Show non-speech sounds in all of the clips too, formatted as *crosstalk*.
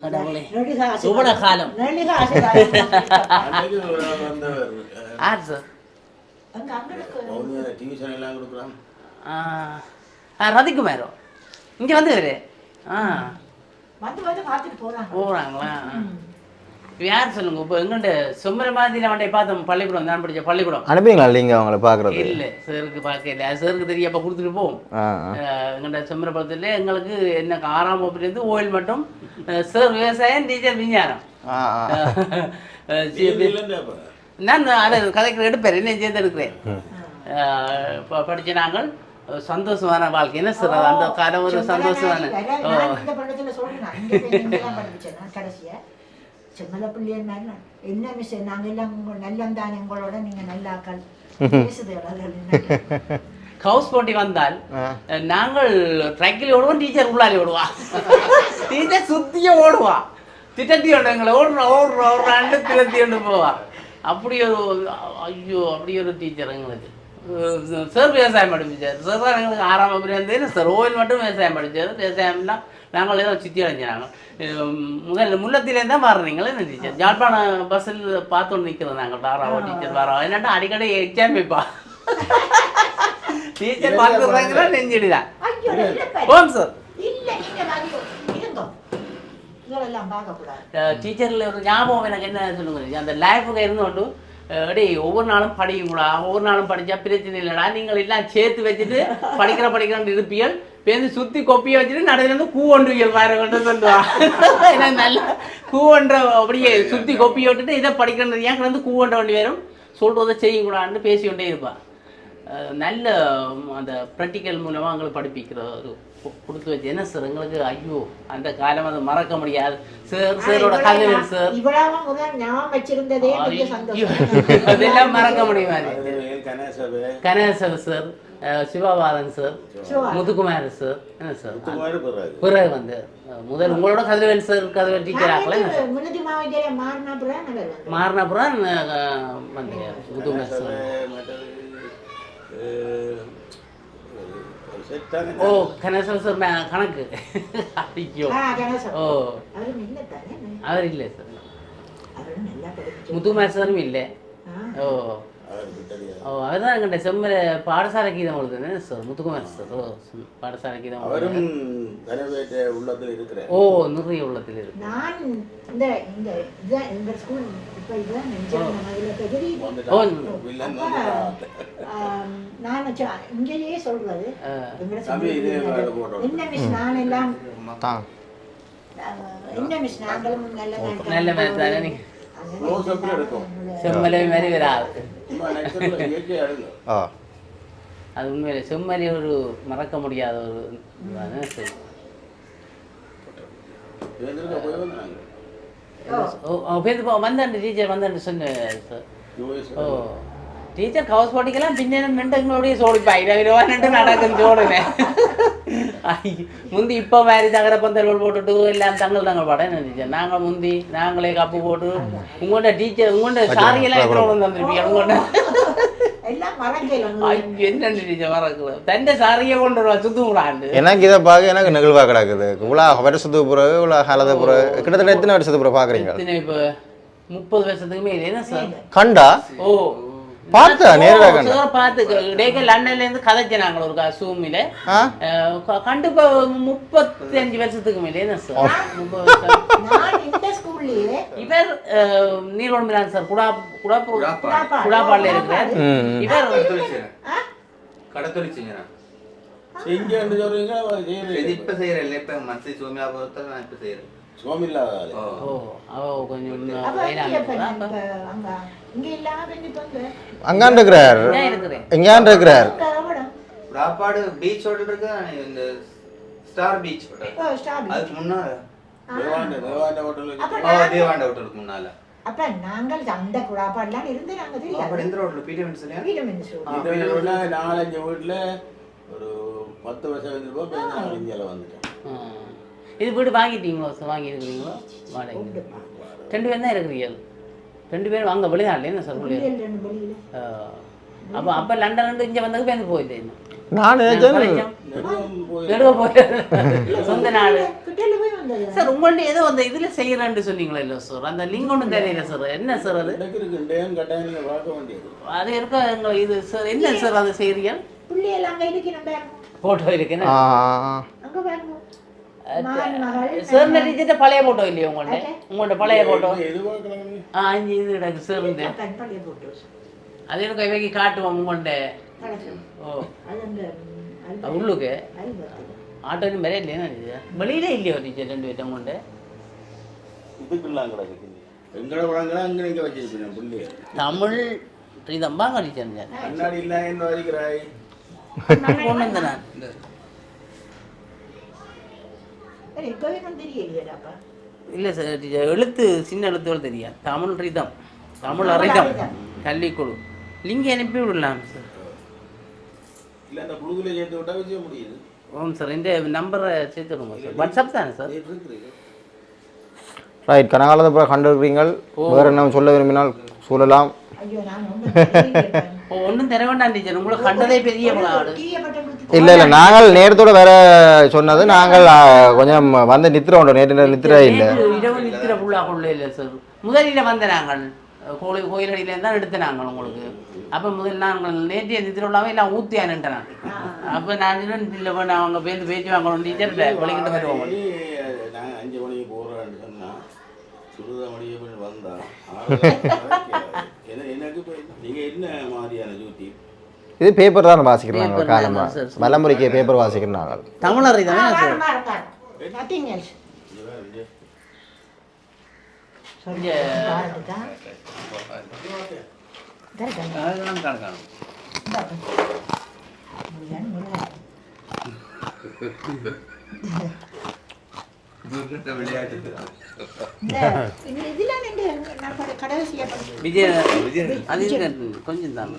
கடவுளே. சுவன காலம். *laughs* யார் சார்? ரதிக்குமாரோ இங்கே வந்து ஆ. வந்து வந்து பார்த்துட்டு போறாங்க. போகிறாங்களா யார் சொல்லுங்க? இப்போ எங்கள்கிட்ட சுமர மாதிரி அவன்டை பார்த்தோம். பள்ளிக்கூடம் நான் படிச்ச பள்ளிக்கூடம். அனுப்புவீங்களா இல்லைங்க அவங்கள பார்க்குறது இல்லை சாருக்கு பார்க்கல சாருக்கு தெரிய அப்போ கொடுத்துட்டு போவோம். எங்கள்கிட்ட சுமரபுரத்தில் எங்களுக்கு என்ன ஆறாம் வகுப்புலேருந்து ஓயில் மட்டும் சார் விவசாயம் டீச்சர் விஞ்ஞானம். நான் அதை கதைக்கு எடுப்பேன். என்ன சேர்ந்து எடுக்கிறேன். படித்த நாங்கள் சந்தோஷமான வாழ்க்கை. என்ன சார் அந்த காலம் ஒரு சந்தோஷமான செம்மல பிள்ளைய என்ன மிஸ் நாங்க எல்லாம் உங்க நல்லந்தானே உங்களோட நீங்க நல்லாக்கள் பேசுது அதெல்லாம் ஹவுஸ் போட்டி வந்தால் நாங்கள் ட்ரக்கில் ஓடுவோம் டீச்சர் உள்ளாலே ஓடுவா டீச்சர் சுத்தியே ஓடுவா திட்டத்தி ஒன்று எங்களை ஓடுறோம் ஓடுறோம் ஓடுறான்னு திட்டத்தி ஒன்று போவா அப்படி ஒரு ஐயோ அப்படி ஒரு டீச்சர் எங்களுக்கு சார் விவசாயம் படிச்சார் சார் தான் எங்களுக்கு ஆறாம் வகுப்புல இருந்து சார் ஓயில் மட்டும் விவசாயம் படிச்சார். விவசாயம்லாம் நாங்கள் ஏதோ சுற்றி அடைஞ்சாங்க முதல்ல முல்லத்திலேருந்து தான் வர்றீங்களே என்ன டீச்சர் ஜாழ்ப்பாணம் பஸ்ஸில் பார்த்து நிற்கிறோம் நாங்கள் வாராவோ டீச்சர் வாராவோ என்னட்டா அடிக்கடி எக்ஸாம் வைப்பா டீச்சர் பார்த்துறாங்களா நெஞ்சிடுதான். ஓம் சார். இருந்தோ டீச்சரில் ஒரு ஞாபகம் எனக்கு என்ன சொல்லுங்க? அந்த லைஃபுக்கு இருந்தோண்டு அடே ஒவ்வொரு நாளும் படிக்குங்களா ஒவ்வொரு நாளும் படிச்சா பிரச்சனை இல்லைடா. நீங்கள் எல்லாம் சேர்த்து வச்சுட்டு படிக்கிற படிக்கிறேன் இருப்பியல் பேருந்து சுற்றி கொப்பியை வச்சுட்டு நடுவில் இருந்து கூ ஒன்றுவியல் கொண்டு சொல்லுவா ஏன்னா நல்ல கூ ஒன்ற அப்படியே சுற்றி கொப்பியை விட்டுட்டு இதை படிக்கிறது ஏன் கிடந்து கூ ஒன்ற வண்டி வரும்? சொல்கிறத செய்யக்கூடாதுன்னு பேசிக்கொண்டே இருப்பாள் நல்ல அந்த ப்ராக்டிக்கல் மூலமாக அவங்களை படிப்பிக்கிற ஒரு கொடுத்து வச்சு என்ன சார் எங்களுக்கு? ஐயோ அந்த காலம் அதை மறக்க முடியாது. சார் சாரோட கல்வி சார். அதெல்லாம் மறக்க முடியுமா Ganesan sir Sivabalan sir. Muthukumar sir. என்ன சார்? பிறகு. வந்து முதல் உங்களோட கதிரவேல் சார் கதிரவேல் டீச்சர் ஆகல என்ன சார்? முன்னதி மாவட்ட மாறின அப்புறம் நகர் வந்து? மாறின அப்புறம் அஹ், வந்து முத்துக்குமார் சார். ஓ கணேசன் சார் மே- கணக்கு ஐயோ ஆ, கணேசன். ஓ அவரும் இல்லை தானே அவர் இல்லை சார் அவரும் நல்லா படிச்சு முத்துக்குமார் சாரும் இல்லை ஓ அவருக்கு தெரியாது ஓ அவர் தான் எங்கிட்ட செம்மல பாடசாலை கீதம் கொடுத்தது சார் முத்துக்குமார் சார். பாடசாலை கீதம் அவரும் கனவேற்ற உள்ளத்தில் இருக்கிறார். ஓ நிறைய உள்ளத்தில் இருக்கு நான் இந்த இந்த இதான் இந்த ஸ்கூல் இப்போ இதுதான் நினைச்சேன் நம்ம இதில் தகுதி ஓ வந்துட்டான் வில்லன் அப்ப, வந்துட்டான் ஆம், நான் வச்சேன் இங்கேயே சொல்றது. எங்கட தம்பி, இதே சொல்றது வேலை போடுறோம். என்ன மிஸ் நான் எல்லாம் தான். ஆஹ், என்ன மிஸ் நாங்களும் நல்ல நல்ல செம்மலை மாதிரி வராது அது உண்மையில செம்மறி ஒரு மறக்க முடியாத ஒரு வந்தாண்டு டீச்சர் வந்தாண்டு யூஎஸ் ஓ ടീച്ചർ ഹൗസ് ബോട്ടിക്കെല്ലാം പിന്നെ നിണ്ട് നിങ്ങളോട് സോളിപ്പാ ഇരുപതിനുണ്ട് നടക്കും ചോടിനെ முந்தி இப்போ மாதிரி தகர பந்தல்கள் போட்டுட்டு எல்லாம் தங்கள் தங்கள் படம் டீச்சர் நாங்கள் முந்தி நாங்களே கப்பு போட்டு உங்கள்கிட்ட டீச்சர் உங்கள்கிட்ட சாரி எல்லாம் எத்தனை கொண்டு வந்திருப்பீங்க உங்கள்கிட்ட எல்லாம் மறக்கல ஐயோ என்ன டீச்சர் மறக்கல தண்டை சாரியை கொண்டு வருவா சுத்தக்கூடாது எனக்கு இதை பார்க்க எனக்கு நிகழ்வாக கிடக்குது இவ்வளோ வருஷத்துக்கு பிறகு இவ்வளோ காலத்துக்கு பிறகு கிட்டத்தட்ட எத்தனை வருஷத்துக்கு பிறகு பார்க்குறீங்க எத்தனை இப்போ முப்பது வருஷத்துக்கு மேலே என்ன சார் கண்டா ஓ பார்த்தா, நேரா கண்டா? சார் பார்த்து. டேக்க லண்டன்ல இருந்து கதைச்சு நாங்கள் ஒரு சூமில ஆ? கண்டு இப்போ முப்பத்தஞ்சு வருஷத்துக்கு மேலே சார். இவர் நீர்வளம்பிலான் சார் குடா குடாப்பு குடாப்பாடு. குடாப்பாடில் இருக்கிறார். இவர் கடத்தொழிச்சுங்க செய்யறது இப்ப செய்யறேன் நான் இப்ப செய்யறேன் இங்க இப்ப பொண்ணு. நான் இப்ப அங்க இல்லாம இங்க வந்து அங்கான் இருக்கிறார். ராப்பாடு பீச் ஹோட்டல் இருக்கு? இந்த ஸ்டார் பீச் ஸ்டாப் அதுக்கு முன்னால. தேவாண்ட ஹோட்டல் தேவாண்ட ஹோட்டலுக்கு முன்னால. அப்ப நாங்கள் அந்த குடாப்பாடெல்லாம் இருந்து நாங்க தெரியாது நாலஞ்சு வீட்டுல ஒரு பத்து வருஷம் இருந்திருப்போம் இந்தியாவில் வந்துட்டேன். இது வீடு வாங்கிட்டீங்களோ? சார் வாங்கி இருக்கிறீங்களோ வாடகை. ரெண்டு பேரும் தான் இருக்கிறீங்க ரெண்டு பேரும் அங்கே வெளிநாட்டில் என்ன ரெண்டு வெளியில அப்போ அப்போ லண்டன் இருந்து இங்கே வந்தது பேருந்து போயிட்டு நான் சொந்த நாடு. சார் உங்கள்ட்ட ஏதோ அந்த இதுல செய்யறேன்னு சொன்னீங்களே இல்ல சார்? அந்த லிங்க் ஒன்றும் தெரியல சார். என்ன சார் அது? அது இருக்க? இது சார்? சார் அது போட்டோ இருக்கு என்ன ஆ அங்க பாருங்க மகன் மகள் சார் டீச்சர்ட்ட பழைய போட்டோ இல்லையா உங்கள்ட்ட? உங்கள்ட்ட பழைய போட்டோ நீ? ஆ அஞ்சு இது கிடக்கு சார் தன் பழைய போட்டு அது எனக்கு இவைக்கு காட்டுவோம் உங்கள்ட்ட? ஓ. அது அந்த அது உள்ளுக்கு? ஆட்டோன்னு மேலே இல்லையா வெளியில இல்லையோ டீச்சர் ரெண்டு பேர்ட்ட உங்கள்ட்ட? எங்கட அங்கே பிள்ளைய. தமிழ் இதம்பாங்க டீச்சர் முன்னாடி இல்லை என்ன வரைக்கிறாய் கொண்டு வந்தேன் நான் இல்லை சார் எழுத்து சின்ன எழுத்துகள் தெரியாது. தமிழ் ரிதம். தமிழ் அரிதம் கல்விக்குழு லிங்க் அனுப்பி விடலாம் சார். இல்லை அந்த குழுவில் சேர்த்து விட்டா வச்சுக்க முடியுது. ஓம் சார் இந்த நம்பரை சேர்த்துடுங்க சார். வாட்ஸ்அப் தானே சார்? ரைட் கனகாலத்தை அப்புறம் கண்டிருக்கிறீங்க வேற என்ன சொல்ல விரும்பினால் சொல்லலாம். ஐயோ நான் ஒன்றும் தர வேண்டாம் டீச்சர். உங்களை கண்டதே பெரிய இல்லை இல்லை நாங்கள் நேரத்தோட வேற சொன்னது நாங்கள் கொஞ்சம் வந்து நித்திர உண்டு. நேற்று நித்திர இல்லை. இரவு நித்திர புள்ளா கொள்ள இல்லை சார் முதலில் வந்த நாங்கள் கோயில் கோயிலடியில தான் எடுத்த நாங்கள் உங்களுக்கு. அப்போ முதல் நாங்கள் நேற்றைய நித்திர உள்ளாவே எல்லாம் ஊற்றியானுட்டேன் நான் அப்போ நான் இல்லை வேண்டாம் அவங்க பேருந்து பேச்சு வாங்கணும் டீச்சர். வெளிக்கிட்டு வருவோம். நாங்கள் அஞ்சு மணிக்கு போகிறோன்னு சொன்னால் சுடுதா மணிக்கு போய் வந்தா *laughs* இது பேப்பர் தான் வாசிக்கிறோம் நாங்கள் காலமாக. வலமுறைக்கு பேப்பர் வாசிக்கிறோம் நாங்கள் தமிழர் இதானே விஜய் அது கொஞ்சம் தான்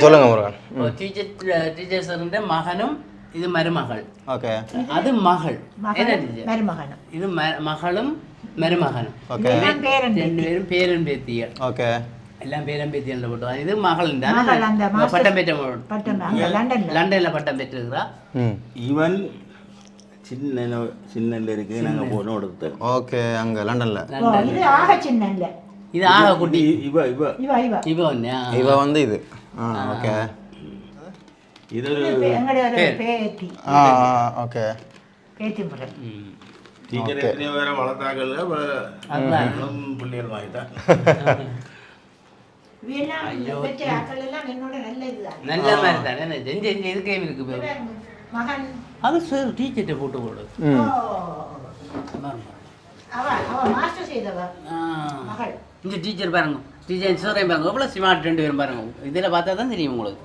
சொல்லுங்க முருகன் டீச்சர் டீச்சர் சார்ன்ற மகனும் இது மருமகள் ஓகே அது மகள் மருமகனும் இது மகளும் மருமகனும் ரெண்டு பேரும் பேரன் பேத்திகள் ஓகே எல்லாம் பேரன் பேத்திகள் போட்டு இது மகள் தான் பட்டம் பெற்ற லண்டன்ல லண்டன்ல பட்டம் பெற்றிருக்கிறா ம் இவன் சின்ன சின்னல இருக்குது நாங்கள் போனோம் எடுத்தோம் ஓகே அங்கே லண்டனில் இது ஆக சின்ன இல்ல இது ஆக குட்டி இவ இவ இவ இவ இவ ஒண்ணு இவ வந்து இது ஓகே இது ஒரு பேத்தி ஆ ஓகே பேத்தி முறை ம். டீச்சர் எத்தனையோ வேற வளர்த்தாக்கல. பிள்ளைகள் வாங்கிட்டான் இவையெல்லாம் பெற்ற ஆக்கள் எல்லாம் என்னோட நல்ல மாதிரி தானே என்ன செஞ்சு செஞ்சு இதுக்கே இருக்கு அது சார் டீச்சர்கிட்ட போட்டு போடு ம் ஓ, அவ அவ மாஸ்டர் செய்தவ? ஆ. மகள். இந்த டீச்சர் பாருங்க. டீச்சர் சாரையும் பாருங்க. எவ்வளோ ஸ்மார்ட் ரெண்டு பேரும் பாருங்க. இதில் பார்த்தா தான் தெரியும் உங்களுக்கு.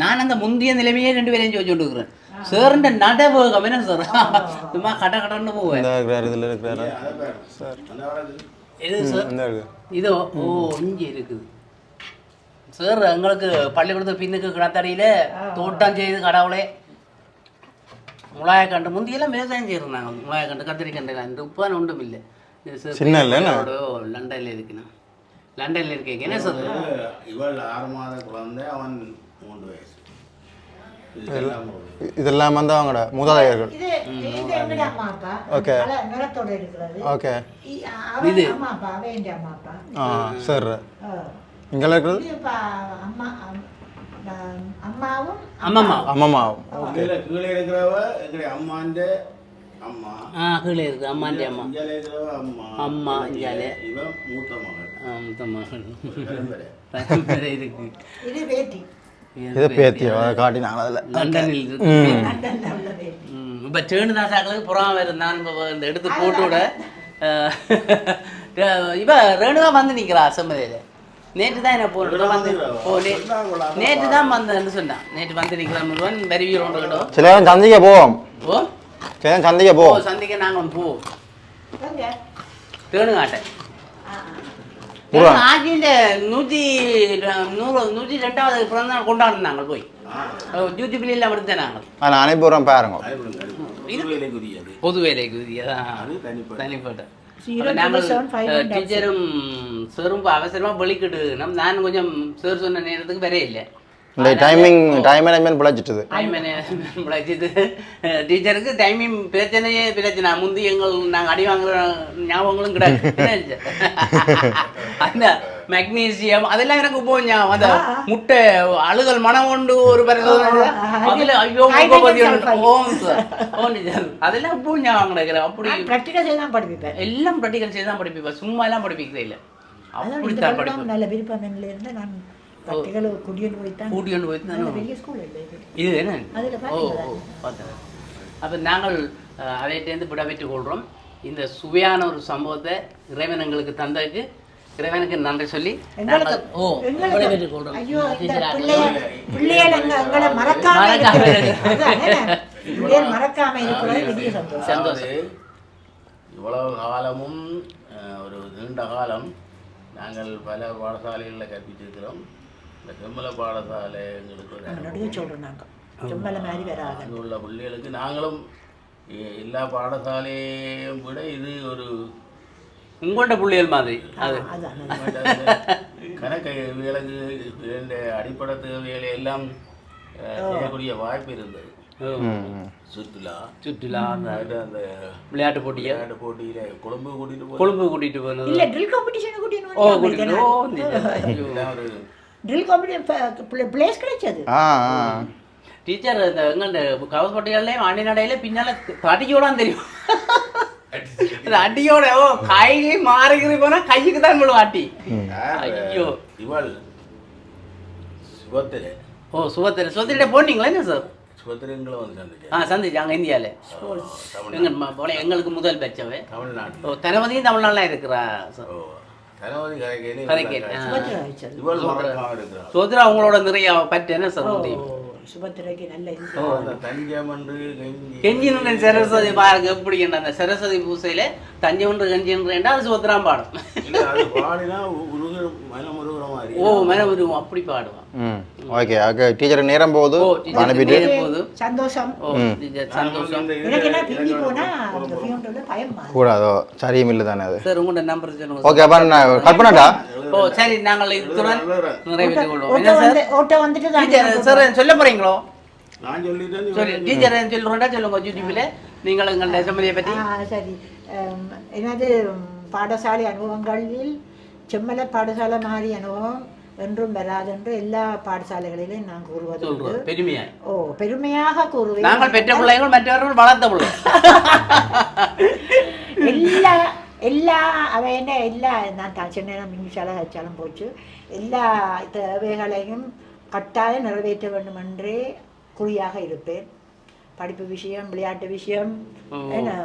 நான் அந்த முந்தைய நிலைமையே ரெண்டு பேரையும் சொல்லி இருக்கிறேன். சார் நடவேகம் என்ன சார் சும்மா கட கடன்னு போவேன். பாரு சார்? இது ஓ இங்கே இருக்குது. சார் எங்களுக்கு பள்ளிக்கூடத்து பின்னுக்கு கிடத்தடியில தோட்டம் செய்து கடவுளே. முளாயக்கண்டு முந்தியெல்லாம் விவசாயம் செய்யறாங்க முளாயக்கண்டு கத்திரிக்கண்டு இந்த உப்பான ஒன்றும் இல்லை. சின்ன லண்டன்ல இருக்குண்ணா லண்டன்ல இருக்கீங்க. என்ன சார்? இவள் ஆறு மாத குழந்தை அவன் மூன்று வயசு. இதெல்லாம் இதெல்லாம் வந்து அவங்களோட மூதாதையர்கள். இது இது ஓகே. இ- அவன் அம்மா அப்பா அவன் என் அம்மா அப்பா ஆ சரி. இங்கெல்லாம் இருக்கிறது? இது அம்மாவும் அம்மம்மா. அம்மம்மா கீழே கீழே இருக்கிறவ எங்களுடைய அம்மாண்ட அம்மா. ஆ கீழே இருக்கு அம்மாண்டி அம்மா. இஞ்சாலே இருக்கிறவ அம்மா. அம்மா, இஞ்சாலே. இவன் மூத்த மகள். ஆ, மொத்த மகன் பரம்பரை. பரம்பரை இருக்கு. இது பேத்தி. இதை காட்டினாங்க அதில். லண்டனில் இருக்கு. இப்ப டேர்னு தான் சாக்களுக்கு புறாம இருந்தான் இப்போ இந்த எடுத்து போட்டு விட அஹ், *laughs* இவ ரேணுகா வந்து நிக்கிறா அசம்பதியில நேற்று தான் என்ன போன வந்து ஓ நேற்று தான் வந்தேன்னு சொன்னான் நேற்று வந்து வருவீர் ஒன்று கிட்டோம் சில நேரம் சந்திக்க போவோம். ஓ? சில சந்திக்க ஓ போவோம் சந்திக்க நாங்கள் போவோம்? ரேணுகாட்டை ஆ, ஆ. முருகன். ஆட்சியின் நூற்றி நூறு நூற்றி ரெண்டாவது பிறந்த நாள் கொண்டாடினாங்க போய். அப்படித்தான் நாங்கள் அதில் அனுப்பிடுறோம் பாருங்க. பொது வேலைக்கு உரியதான் அது தனிப்பட்ட. டீச்சரும் சாரும் அவசரமா வெளிக்கிட்டு நம் நான் கொஞ்சம் சார் சொன்ன நேரத்துக்கு வரே இல்லை. இந்த டைமிங் டைம் மேனேஜ்மெண்ட் பிழைச்சிட்டுது. டைம் பிழைச்சிது டீச்சருக்கு டைமிங் பிரச்சனையே பிரச்சனை. முந்தி எங்கள் நாங்கள் அடி வாங்குற ஞாபகங்களும் கிடையாது? *laughs* அந்த மெக்னீசியம் அதெல்லாம் எனக்கு ஞாபகம் அந்த முட்டை அழுகல் மனம் கொண்டு ஒரு பரிசோதனை அதுல ஐயோ முகபதி. ஓம் அதெல்லாம் ஞாபகம் கிடைக்கிற அப்படி ப்ராக்டிக்கல் செய்து தான் படிப்பேன். எல்லாம் ப்ராக்டிகல் செய்து தான் படிப்பேன். சும்மா எல்லாம் படிப்பிக்கிறதே இல்லை அப்படித்தான் படம் படிப்பேன். நல்ல விருப்பம் என்ன இருந்து நான் பெரிய ஸ்கூல் இல்லை இது. என்ன? அதுல ஓ? ஓ பார்த்தேன் அப்போ நாங்கள் அஹ், அதையிட்டேருந்து விடைபெற்றுக் கொள்கிறோம் இந்த சுவையான ஒரு சம்பவத்தை இறைவன் எங்களுக்கு தந்ததுக்கு இறைவனுக்கு நன்றி சொல்லி ஓ இவ்வளவு காலமும் ஒரு நீண்ட காலம் நாங்கள் பல பாடசாலைகளில் கற்பிச்சிருக்கிறோம் இந்த செம்மல பாடசாலை எங்களுக்கு ஒரு நாங்கள் உள்ள பிள்ளைகளுக்கு நாங்களும் எல்லா பாடசாலையும் விட இது ஒரு உங்கள்கிட்ட புள்ளியல் மாதிரி. அது. *laughs* கணக்கு விலங்கு இந்த அடிப்படை தேவைகளை எல்லாம் செய்யக்கூடிய வாய்ப்பு இருந்தது. சுற்றுலா. சுற்றுலா அந்த அந்த விளையாட்டு போட்டியை? விளையாட்டு போட்டியில கொழும்பு கூட்டிட்டு போய் கொழும்பு கூட்டிட்டு போனது. இல்ல ட்ரில் காம்படிஷன் கூட்டிட்டு ஓ வந்து கூட்டிட்டு ஓ. ஒரு ட்ரில் காம்படிஷன் பிளேஸ் கிடைச்சது. ஆ ஆ. டீச்சர் இந்த கவஸ் பட்டியல்லையும் ஆண்டி நடையில பின்னால தடியோட தெரியும். *laughs* அடியோட ஓ கைகை மாறுகிறது போனா கைக்கு தான் விழும் அடி ஐயோ. இவள் சுபத்திர. ஓ சுபத்திர. சுபத்திரிட்ட போனீங்களா என்ன சார்? சுபத்திரங்களை வந்து ஆ சந்திச்சு இந்தியாவில் ம- போல எங்களுக்கு முதல் பெற்றவை. தமிழ்நாட்டில் ஓ தனவதியும் தமிழ்நாட்டில் இருக்கிறா ஓ தனவதி கரைக்கேன், ஆ. சுபத்ரா அவங்களோட நிறைய பற்று என்ன சார் முடியும்? சுபத்திரைக்கு நல்ல இது அந்த தஞ்சமன்று கெஞ்சி. கெஞ்சினுடன் சரஸ்வதி பாருங்க எப்படி அந்த சரஸ்வதி பூசையில தஞ்சை ஒன்று கெஞ்சி என்றா அது சுபத்திராம் பாடும். இல்ல அது பாடினா உருகுற மனம் உருகுற மாதிரி. ஓ மன உருவம் அப்படி பாடுவான். ஓகே ஓகே டீச்சர் நேரம் போகுது. சந்தோஷம். ஓ டீச்சர் சந்தோஷம். எனக்கு என்ன பிரிஞ்சு போனா? ஃபியூண்டோட பயம். கூடாதோ? சரியும் இல்லை தானே அது? சார் உங்களோட நம்பர் சொல்லுங்க ஓகே அப்போ நான் கட் பண்ணட்டா ஓ சரி நாங்கள் இத்துடன் நிறைவேற்றிக் கொள்வோம் ஓட்ட என்ன சார்? வந்து ஓட்ட வந்துட்டு தான் டீச்சர் சார் சொல்ல போறீங்களோ? நான் சொல்லிட்டேன் நீ சொல்லி டீச்சர் சொல்லுறோண்டா சொல்லுங்க யூடியூப்ல நீங்கள் எங்கள் சம்மதியை பற்றி ஆ, சரி. அம், எனது ம், பாடசாலை அனுபவங்களில் செம்மல பாடசாலை மாதிரி அனுபவம். என்றும் வராதென்று எல்லா பாடசாலைகளிலும் நான் கூறுவது உண்டு. சொல்றோம் பெருமையா? ஓ பெருமையாக கூறுவேன். நாங்கள் பெற்ற பிள்ளைகள் மற்றவர்கள் வளர்த்த பிள்ளைகள். *laughs* எல்லா எல்லா அவ என்ன எல்லா நான் த- சின்ன மின்சால வச்சாலும் போச்சு. எல்லா தேவைகளையும் கட்டாயம் நிறைவேற்ற வேண்டும் என்றே குறியாக இருப்பேன். படிப்பு விஷயம் விளையாட்டு விஷயம்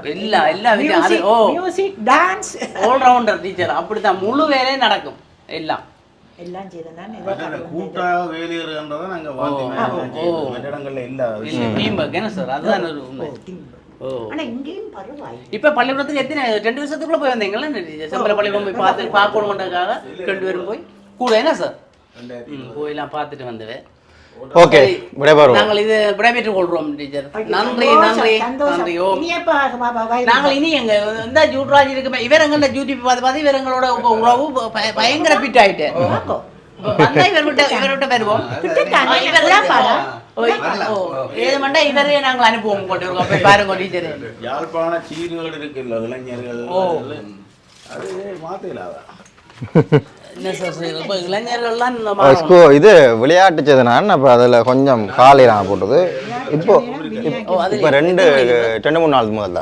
எல்லா எல்லா மியூசிக் டான்ஸ் ஆல்ரவுண்டர் டீச்சர் அப்படித்தான் முழு வேலையும் நடக்கும் எல்லாம். எல்லாம் செய்த நான் ஏதோ மற்ற கடவுள் கூட்டா வேலையறன்றதை நாங்க வாழ்த்தி மற்ற இடங்கள்ல இல்ல சார் அதுதான் ஒரு உண்மை இப்ப பள்ளிக்கூடத்துக்கு எத்தனை ரெண்டு வருஷத்துக்குள்ள போய் வந்தீங்களா செம்பல பள்ளிக்கூடம் போய் பார்த்து பார்க்கணுன்றதுக்காக ரெண்டு பேரும் போய்? கூட என்ன சார்? போயெல்லாம் பார்த்துட்டு வந்தது ஓகே விடைபெறுவோம் நாங்கள் இது விடைபெற்றுக் கொள்றோம் டீச்சர். நன்றி நன்றி சந்தோஷம். நன்றி. ஓ இனி எப்ப பா- பா- பா- நாங்கள் இனி எங்க இந்த ஜூட்ராஜ் இருக்குமே இவர் எங்க யூடியூப் பார்த்து பார்த்து இவர் எங்களோட உறவு பயங்கர ஃபிட் ஆயிட்டு. வருவோம். *laughs* நாங்கள் அனுப்புவோம் கொண்டு இருக்கோம் பாருங்க டீச்சர். யாழ்ப்பாண சீர்கள் இருக்குல்ல இளைஞர்கள். அது மாத்தலாதா என்ன சார் செய்யுது? இப்ப இது விளையாட்டு செய்தனான் அப்போ அதில் கொஞ்சம் காலையில் போட்டது. இப்போ இப்போ ரெண்டு ரெண்டு மூணு நாள் முதல்ல.